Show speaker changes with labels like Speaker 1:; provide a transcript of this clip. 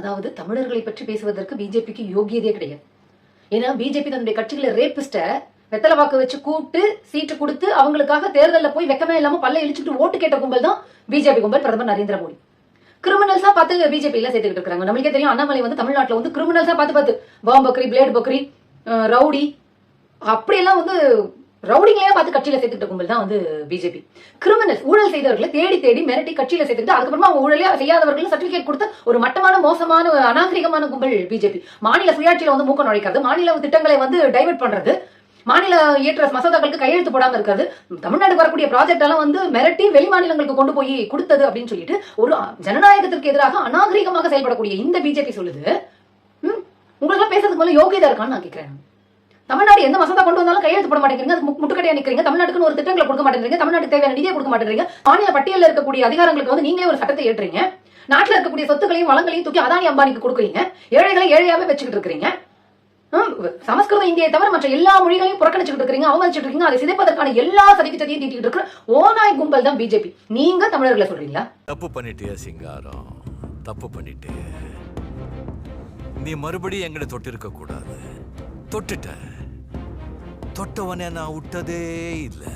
Speaker 1: அதாவது தமிழர்களை பற்றி பேசுவதற்கு பிஜேபிக்கு யோகியதே கிடையாது. ஏன்னா பிஜேபி தன்னுடைய கட்சிகளை ரேபிஸ்ட வெத்தலை வாக்கு வச்சு கூப்பிட்டு சீட்டு கொடுத்து அவங்களுக்காக தேர்தலில் போய் வெக்கமே இல்லாம பல்ல இழிச்சுட்டு ஓட்டு கேட்ட கும்பல் தான் பிஜேபி கும்பல் பிரதமர் நரேந்திர மோடி. கிரிமினல்ஸா பார்த்து பிஜேபியில சேர்த்துக்கிட்டு இருக்காங்க நம்மளுக்கே தெரியும் அண்ணாமலை வந்து தமிழ்நாட்டில் வந்து கிரிமினல்ஸா பார்த்து பார்த்து பாம் பக்ரி பிளேட் பக்ரி ரவுடி அப்படியெல்லாம் வந்து ரவுடிங்களையே பார்த்து கட்சியில சேர்த்துக்கிட்ட கும்பல் தான் வந்து பிஜேபி கிரிமினல் ஊழல் செய்தவர்களை தேடி தேடி மிரட்டி கட்சியில சேர்த்துக்கிட்டு அதுக்கப்புறமா அவங்க ஊழலே செய்யாதவர்கள் சர்டிபிகேட் கொடுத்து ஒரு மட்டமான மோசமான அநாகரிகமான கும்பல் பிஜேபி மாநில சுயாட்சியில வந்து மூக்க நுழைக்கிறது மாநில திட்டங்களை வந்து டைவர்ட் பண்றது மாநில இயற்ற மசோதாக்களுக்கு கையெழுத்து போடாம இருக்காது தமிழ்நாடு வரக்கூடிய ப்ராஜெக்ட் எல்லாம் வந்து மிரட்டி வெளி மாநிலங்களுக்கு கொண்டு போய் கொடுத்தது அப்படின்னு சொல்லிட்டு ஒரு ஜனநாயகத்திற்கு எதிராக அநாகரிகமாக செயல்படக்கூடிய இந்த பிஜேபி சொல்லுது. உங்களுக்கு எல்லாம் பேசுறதுக்கு மேல யோகியதா இருக்கான்னு நான் கேட்கிறேன் தமிழ்நாடு எந்த மசோதா கொண்டு வந்தாலும் கையெழுத்து போட மாட்டேங்கிறீங்க. அது முட்டு- முட்டுக்கட்டையா நிக்கிறீங்க. தமிழ்நாட்டுக்கு ஒரு திட்டங்களை கொடுக்க மாட்டேங்கிறீங்க. தமிழ்நாட்டுக்கு தேவையான நிதியை கொடுக்க மாட்டேங்கிறீங்க. மாநில பட்டியலில் இருக்கக்கூடிய அதிகாரங்களுக்கு வந்து நீங்களே ஒரு சட்டத்தை ஏற்றுறீங்க. நாட்டில் இருக்கக்கூடிய சொத்துக்களையும் வளங்களையும் தூக்கி அதானி அம்பானிக்கு கொடுக்குறீங்க. ஏழைகளை ஏழையாவே வச்சுக்கிட்டு இருக்கிறீங்க. சமஸ்கிருத இந்தியை தவிர மற்ற எல்லா மொழிகளையும் புறக்கணிச்சுட்டு இருக்கீங்க அவமதிச்சுட்டு இருக்கீங்க. அதை சிதைப்பதற்கான எல்லா சதித்திட்டத்தையும் தீட்டிட்டு இருக்கிற ஓநாய் கும்பல் தான் பிஜேபி. நீங்க தமிழர்களை சொல்றீங்களா?
Speaker 2: தப்பு பண்ணிட்டே சிங்காரம். தப்பு பண்ணிட்டே. நீ மறுபடியும் எங்களை தொட்டிருக்க கூடாது தொட்டுட்ட தொட்டவனே நான் விட்டதே இல்லை.